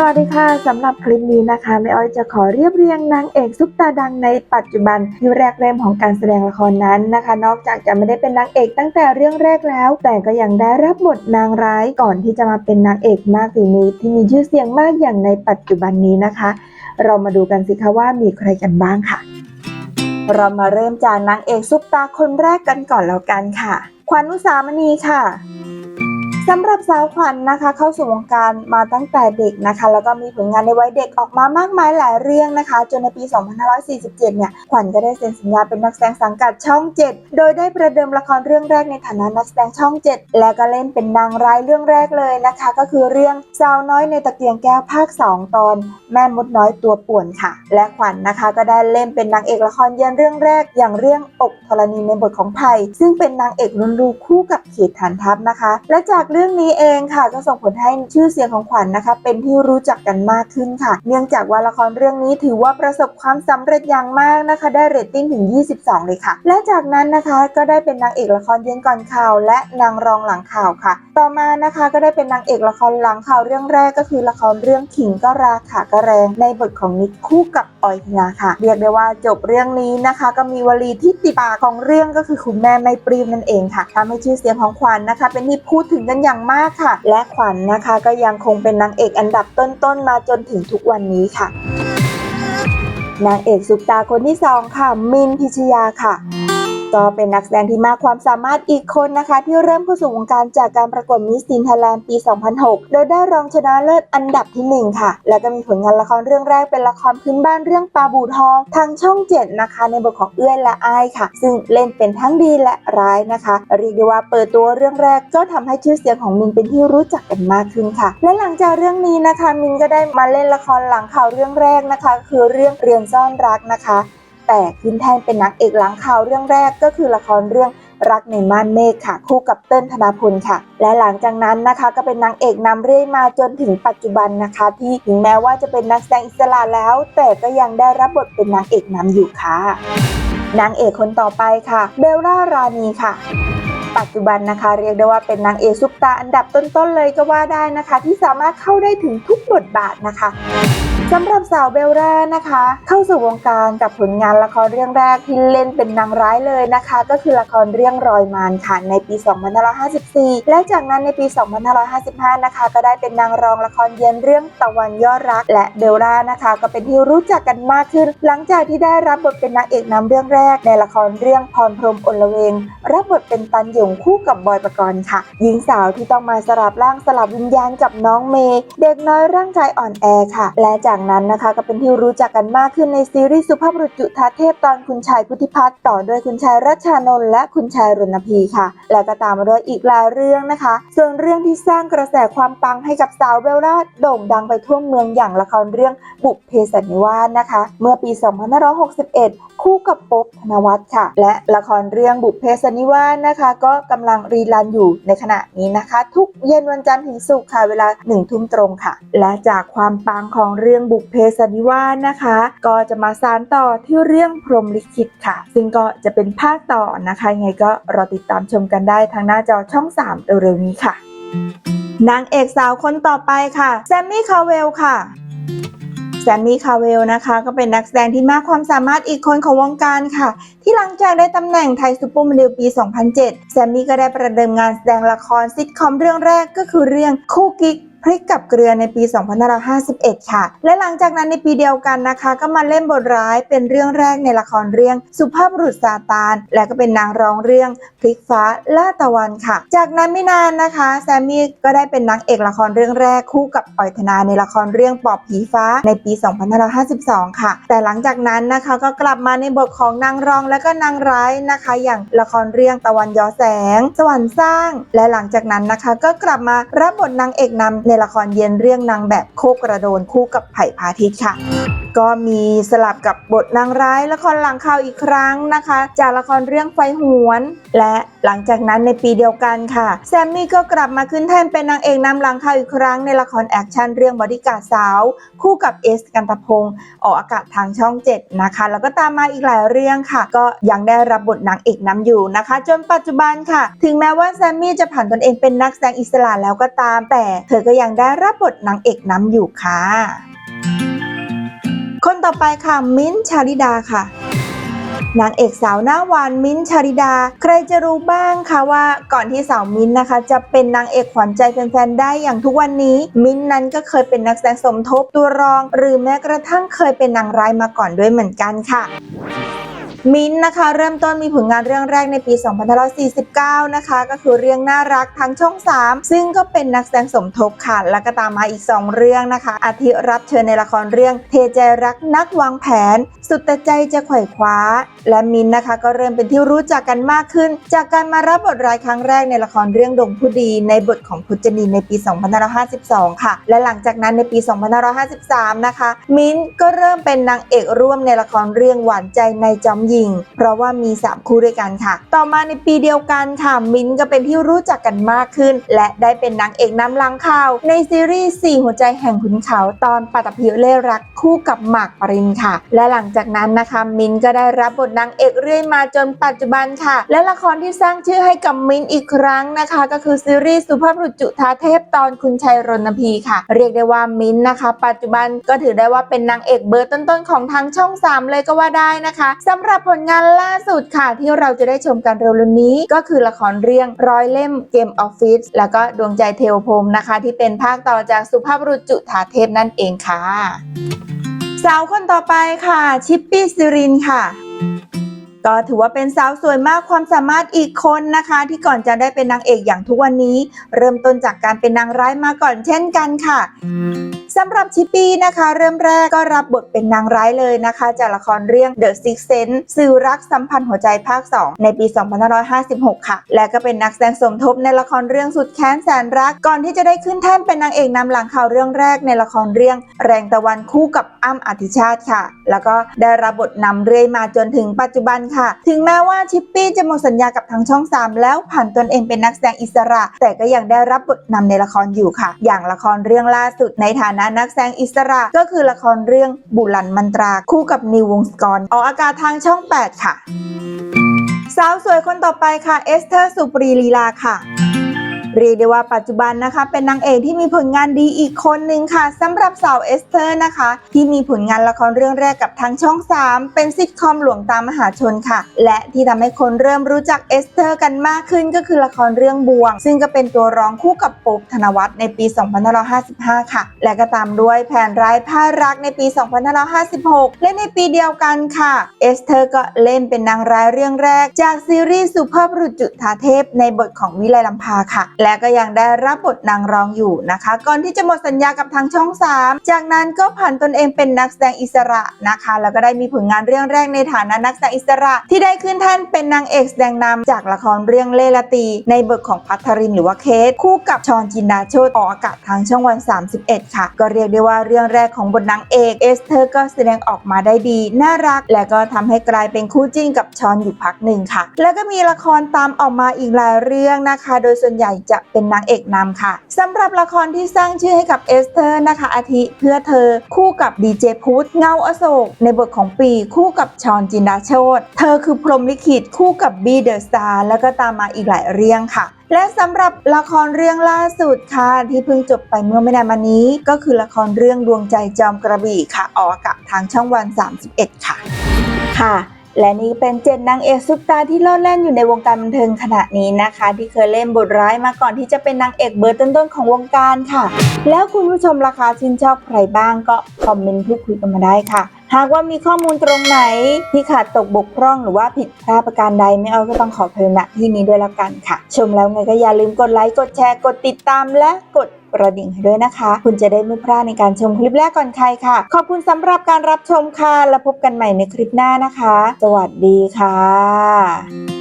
สวัสดีค่ะสำหรับคลิปนี้นะคะแม่อ้อยจะขอเรียบเรียงนางเอกซุปตาดังในปัจจุบันที่แรกเริ่มของการแสดงละครนั้นนะคะ นอกจากจะไม่ได้เป็นนางเอกตั้งแต่เรื่องแรกแล้ว แต่ก็ยังได้รับบทนางร้ายก่อนที่จะมาเป็นนางเอกมากฝีมือที่มีชื่อเสียงมากอย่างในปัจจุบันนี้นะคะ เรามาดูกันสิคะว่ามีใครกันบ้างค่ะ เรามาเริ่มจากนางเอกซุปตาคนแรกกันก่อนแล้วกันค่ะ ขวัญอุสามณีค่ะ สำหรับสาวขวัญนะคะ เข้าสู่วงการมาตั้งแต่เด็กนะคะ แล้วก็มีผลงานในวัยเด็กออกมามากมายหลายเรื่องนะคะ จนในปี 2547 เนี่ย ขวัญก็ได้เซ็นสัญญาเป็นนักแสดงสังกัดช่อง 7 โดยได้ประเดิมละครเรื่องแรกในฐานะนักแสดงช่อง 7 และก็เล่นเป็นนางร้ายเรื่องแรกเลยนะคะ ก็คือเรื่องสาวน้อยในตะเกียงแก้วภาค 2 ตอน แม่มดน้อยตัวป่วนค่ะ และขวัญนะคะก็ได้เล่นเป็นนางเอกละครเย็นเรื่องแรก อย่างเรื่องอกธรณีในบทของไผ่ซึ่งเป็นนางเอกรุ่นลูกคู่กับเขตฐานทัพนะคะ และจากเรื่องนี้เองค่ะก็ส่งผลให้ชื่อเสียงของขวัญนะคะ เป็นที่รู้จักกันมากขึ้นค่ะ เนื่องจากว่าละครเรื่องนี้ถือว่าประสบความสำเร็จอย่างมากนะคะ ได้เรตติ้งถึง 22 เลยค่ะ และจากนั้นนะคะก็ได้เป็นนางเอกละครเย็นก่อนข่าว และนางรองหลังข่าวค่ะ ต่อมานะคะก็ได้เป็นนางเอกละครหลังข่าวเรื่องแรกก็คือละครเรื่องขิงก็ราขากระแรง ในบทของนิดคู่กับออยธนาค่ะ เรียกได้ว่าจบเรื่องนี้นะคะ ก็มีวลีที่ติปากของเรื่องก็คือคุณแม่ไม่ปลื้มนั่นเองค่ะทำให้ชื่อเสียงของขวัญนะคะ เป็นที่พูดถึงกันอย่างางมากค่ะ และขวัญนะคะก็ยังคงเป็นนางเอกอันดับต้นๆมาจนถึงทุกวันนี้ค่ะ นางเอกซุปตาคนที่สองค่ะ มินพิชยาค่ะ ก็เป็นนักแสดงที่มากความสามารถอีกคนนะคะ ที่เริ่มเข้าสู่วงการจากการประกวดมิส s ิน t ไ i แลนด์ปี 2006 โดยได้รองชนะเลิศอันดับที่ 1 ค่ะ แล้วก็มีผลงานละครเรื่องแรกเป็นละครพื้นบ้านเรื่องปลาบูทอง ทางช่อง 7 นะคะ ในบทของเอื้อยและอ้ายค่ะ ซึ่งเล่นเป็นทั้งดีและร้ายนะคะ เรียกได้ว่าเปิดตัวเรื่องแรกก็ทำให้ชื่อเสียงของมินเป็นที่รู้จักกันมากขึ้นค่ะ และหลังจากเรื่องนี้นะคะ มินก็ได้มาเล่นละครหลังข่าวเรื่องแรกนะคะ คือเรื่องเรือนซ่อนรักนะคะ แต่ขึ้นแท่นเป็นนางเอกหลังข่าวเรื่องแรกก็คือละครเรื่องรักในม่านเมฆค่ะ คู่กับเติ้ลธนาพลค่ะ และหลังจากนั้นนะคะก็เป็นนางเอกนำเรื่อยมาจนถึงปัจจุบันนะคะ ที่ถึงแม้ว่าจะเป็นนักแสดงอิสระแล้ว แต่ก็ยังได้รับบทเป็นนางเอกนำอยู่ค่ะ นางเอกคนต่อไปค่ะเบลล่ารานีค่ะปัจจุบันนะคะเรียกได้ว่าเป็นนางเอกซุปตาอันดับต้นๆเลยก็ว่าได้นะคะ ที่สามารถเข้าได้ถึงทุกบทบาทนะคะ สำหรับสาวเบลล่านะคะ เข้าสู่วงการกับผลงานละครเรื่องแรกที่เล่นเป็นนางร้ายเลยนะคะ ก็คือละครเรื่องรอยมารค่ะในปี 2554 และจากนั้นในปี 2555 นะคะ ก็ได้เป็นนางรองละครเย็นเรื่องตะวันยอดรัก และเบลล่านะคะ ก็เป็นที่รู้จักกันมากขึ้น หลังจากที่ได้รับบทเป็นนางเอกนำเรื่องแรก ในละครเรื่องพรพรมอลเวง รับบทเป็นตันหยงคู่กับบอยปกรณ์ค่ะหญิงสาวที่ต้องมาสลับร่างสลับวิญญาณกับน้องเมย์เด็กน้อยร่างกายอ่อนแอค่ะ และจากนั้นนะคะก็เป็นที่รู้จักกันมากขึ้นในซีรีส์สุภาพบุรุษจุฑาเทพตอนคุณชายพุทธิพัฒน์ต่อด้วยคุณชายรัชานนท์และคุณชายรณพีค่ะ และก็ตามมาด้วยอีกหลายเรื่องนะคะ ส่วนเรื่องที่สร้างกระแสความปังให้กับสาวเบลล่าโด่งดังไปทั่วเมืองอย่างละครเรื่องบุพเพสันนิวาสนะคะ เมื่อปี 2561คู่กับป๊บธนวัฒน์ค่ะ และละครเรื่องบุพเพสันนิวาสนะคะ ก็กำลังรีรันอยู่ในขณะนี้นะคะ ทุกเย็นวันจันทร์ถึงศุกร์ค่ะเวลาหนึ่งทุ่มตรงค่ะ และจากความปังของเรื่องบุพเพสันนิวาสนะคะ ก็จะมาสานต่อที่เรื่องพรมลิขิตค่ะ ซึ่งก็จะเป็นภาคต่อนะคะยังไงก็รอติดตามชมกันได้ทางหน้าจอช่อง 3 เร็วๆนี้ค่ะนางเอกสาวคนต่อไปค่ะแซมมี่คาเวลค่ะ แซมมี่คาเวลนะคะ ก็เป็นนักแสดงที่มากความสามารถอีกคนของวงการค่ะ ที่หลังจากได้ตำแหน่งไทยซูเปอร์โมเดลปี 2007 แซมมี่ก็ได้ประเดิมงานแสดงละครซิทคอมเรื่องแรกก็คือเรื่องคู่กิ๊ก พริกกับเกลือในปี 2551 ค่ะ และหลังจากนั้นในปีเดียวกันนะคะ ก็มาเล่นบทร้ายเป็นเรื่องแรกในละครเรื่อง สุภาพบุรุษซาตาน และก็เป็นนางร้องเรื่องพริกฟ้าล่าตะวันค่ะ จากนั้นไม่นานนะคะ แซมมี่ก็ได้เป็นนางเอกละครเรื่องแรกคู่กับปอยธนาในละครเรื่องปอบผีฟ้าในปี 2552 ค่ะ แต่หลังจากนั้นนะคะก็กลับมาในบทของนางรองและก็นางร้ายนะคะ อย่างละครเรื่องตะวันยอแสง สวรรค์สร้าง และหลังจากนั้นนะคะ ก็กลับมารับบทนางเอกนำในละครเย็นเรื่องนางแบบโคกกระโดนคู่กับไผ่พาทิตค่ะ ก็มีสลับกับบทนางร้ายละครหลังข่าวอีกครั้งนะคะ จากละครเรื่องไฟหวน และหลังจากนั้นในปีเดียวกันค่ะ แซมมี่ก็กลับมาขึ้นแท่นเป็นนางเอกนำหลังข่าวอีกครั้งในละครแอคชั่นเรื่องบอดี้การ์ดสาว คู่กับเอสกันตพงศ์ออกอากาศทางช่อง 7 นะคะ แล้วก็ตามมาอีกหลายเรื่องค่ะ ก็ยังได้รับบทนางเอกนำอยู่นะคะ จนปัจจุบันค่ะ ถึงแม้ว่าแซมมี่จะผ่านตนเองเป็นนักแสดงอิสระแล้วก็ตามแต่เธอก็ยังได้รับบทนางเอกนำอยู่ค่ะ คนต่อไปค่ะ มิ้นชาลิดาค่ะนางเอกสาวหน้าหวานมิ้นชาริดา ใครจะรู้บ้างคะว่าก่อนที่สาวมิ้นนะคะ จะเป็นนางเอกขวัญใจแฟนๆได้อย่างทุกวันนี้ มิ้นนั้นก็เคยเป็นนักแสดงสมทบตัวรอง หรือแม้กระทั่งเคยเป็นนางร้ายมาก่อนด้วยเหมือนกันค่ะ มิ้นท์นะคะ เริ่มต้นมีผลงานเรื่องแรกในปี 2549 นะคะ ก็คือเรื่องน่ารักทางช่อง 3 ซึ่งก็เป็นนักแสดงสมทบค่ะแล้วก็ตามมาอีก 2 เรื่องนะคะ อาทิรับเชิญในละครเรื่องเทใจรักนักวางแผน สุดแต่ใจจะไขว่คว้า และมิ้นท์นะคะ ก็เริ่มเป็นที่รู้จักกันมากขึ้น จากการมารับบทร้ายครั้งแรกในละครเรื่องดงผู้ดีในบทของพุจนีในปี 2552 ค่ะ และหลังจากนั้นในปี 2553 นะคะ มิ้นท์ก็เริ่มเป็นนางเอกร่วมในละครเรื่องหวานใจในจอมยิง เพราะว่ามี 3 คู่ด้วยกันค่ะ ต่อมาในปีเดียวกันค่ะ มิ้นก็เป็นที่รู้จักกันมากขึ้น และได้เป็นนางเอกนำลังข่าว ในซีรีส์สี่หัวใจแห่งขุนเขาตอนปัตตภีเล่รักคู่กับหมากปรินค่ะ และหลังจากนั้นนะคะมิ้นก็ได้รับบทนางเอกเรื่อยมาจนปัจจุบันค่ะ และละครที่สร้างชื่อให้กับมิ้นอีกครั้งนะคะ ก็คือซีรีส์สุภาพบุรุษจุธาเทพตอนคุณชัยรณพีค่ะ เรียกได้ว่ามิ้นนะคะ ปัจจุบันก็ถือได้ว่าเป็นนางเอกเบอร์ต้นๆของทางช่อง 3 เลยก็ว่าได้นะคะสำหรับผลงานล่าสุดค่ะ ที่เราจะได้ชมกันเร็วๆนี้ ก็คือละครเรื่องร้อยเล่มเกมออฟฟิศแล้วก็ดวงใจเทวพรมนะคะ ที่เป็นภาคต่อจากสุภาพบุรุษจุธาเทพนั่นเองค่ะ สาวคนต่อไปค่ะ ชิปปี้ซิรินค่ะก็ถือว่าเป็นสาวสวยมากความสามารถอีกคนนะคะ ที่ก่อนจะได้เป็นนางเอกอย่างทุกวันนี้ เริ่มต้นจากการเป็นนางร้ายมาก่อนเช่นกันค่ะ สำหรับชิปปี้นะคะ เริ่มแรกก็รับบทเป็นนางร้ายเลยนะคะ จากละครเรื่อง The Six Sense สื่อรักสัมพันธ์หัวใจภาค 2 ในปี 2556 ค่ะ และก็เป็นนักแสดงสมทบในละครเรื่องสุดแค้นแสนรัก ก่อนที่จะได้ขึ้นแท่นเป็นนางเอกนำหลังข่าวเรื่องแรกในละครเรื่องแรงตะวันคู่กับอ้ำอธิชาติค่ะ แล้วก็ได้รับบทนำเรื่อยมาจนถึงปัจจุบันค่ะ ถึงแม้ว่าชิปปี้จะหมดสัญญากับทางช่อง 3 แล้วผ่านตนเองเป็นนักแสดงอิสระ แต่ก็ยังได้รับบทนำในละครอยู่ค่ะ อย่างละครเรื่องล่าสุดในฐานะนักแสดงอิสระก็คือละครเรื่องบุลันมันตราคู่กับนิววงศกรออกอากาศทางช่อง 8 ค่ะ สาวสวยคนต่อไปค่ะ เอสเธอร์สุปรีลีลาค่ะ เรียกได้ว่าปัจจุบันนะคะ เป็นนางเอกที่มีผลงานดีอีกคนหนึ่งค่ะสำหรับสาวเอสเธอร์นะคะ ที่มีผลงานละครเรื่องแรกกับทางช่อง 3 เป็นซิทคอมหลวงตามมหาชนค่ะ และที่ทำให้คนเริ่มรู้จักเอสเธอร์กันมากขึ้นก็คือละครเรื่องบวง ซึ่งก็เป็นตัวร้องคู่กับป๊บธนวัฒน์ในปี 2555 ค่ะ และก็ตามด้วยแผนร้ายผ้ารักในปี 2556 และในปีเดียวกันค่ะ เอสเธอร์ก็เล่นเป็นนางร้ายเรื่องแรก จากซีรีส์สุภาพบุรุษจุฑาเทพในบทของวิไลลำพาค่ะและก็ยังได้รับบทนางรองอยู่นะคะ ก่อนที่จะหมดสัญญากับทางช่อง 3 จากนั้นก็ผ่านตนเองเป็นนักแสดงอิสระนะคะ แล้วก็ได้มีผลงานเรื่องแรกในฐานะนักแสดงอิสระ ที่ได้ขึ้นแท่นเป็นนางเอกแสดงนำจากละครเรื่องเล่ละตี ในบทของพัทรินหรือว่าเคสคู่กับชอนจินดาโชตออกอากาศทางช่องวัน 31 ค่ะ ก็เรียกได้ว่าเรื่องแรกของบทนางเอกเอสเธอร์ก็แสดงออกมาได้ดี น่ารัก และก็ทำให้กลายเป็นคู่จิ้นกับชอนอยู่พักหนึ่งค่ะ แล้วก็มีละครตามออกมาอีกหลายเรื่องนะคะ โดยส่วนใหญ่จะเป็นนางเอกนำค่ะสำหรับละครที่สร้างชื่อให้กับเอสเธอร์นะคะอาทิเพื่อเธอคู่กับดีเจพุทธเงาอโศก ในบทของปีคู่กับชอนจินดาโชตเธอคือพรหมลิขิตคู่กับบีเดอะสตาร์แล้วก็ตามมาอีกหลายเรื่องค่ะและสำหรับละครเรื่องล่าสุดค่ะที่เพิ่งจบไปเมื่อไม่นานมานี้ ก็คือละครเรื่องดวงใจจอมกระบี่ค่ะออกอากาศทางช่องวัน 31 ค่ะ ค่ะ และนี่เป็นเจ็ดนางเอกซุปตาที่โลดแล่นอยู่ในวงการบันเทิงขณะนี้นะคะ ที่เคยเล่นบทร้ายมาก่อนที่จะเป็นนางเอกเบอร์ต้นๆของวงการค่ะ แล้วคุณผู้ชมราคาชื่นชอบใครบ้างก็คอมเมนต์พูดคุยกันมาได้ค่ะ หากว่ามีข้อมูลตรงไหนที่ขาดตกบกพร่องหรือว่าผิดพลาดประการใดไม่เอาก็ต้องขอเพลินณที่นี้ด้วยแล้วกันค่ะ ชมแล้วไงก็อย่าลืมกดไลค์กดแชร์กดติดตามและกด กระดิ่งให้ด้วยนะคะ คุณจะได้ไม่พลาดในการชมคลิปแรกก่อนใครค่ะ ขอบคุณสำหรับการรับชมค่ะ แล้วพบกันใหม่ในคลิปหน้านะคะ สวัสดีค่ะ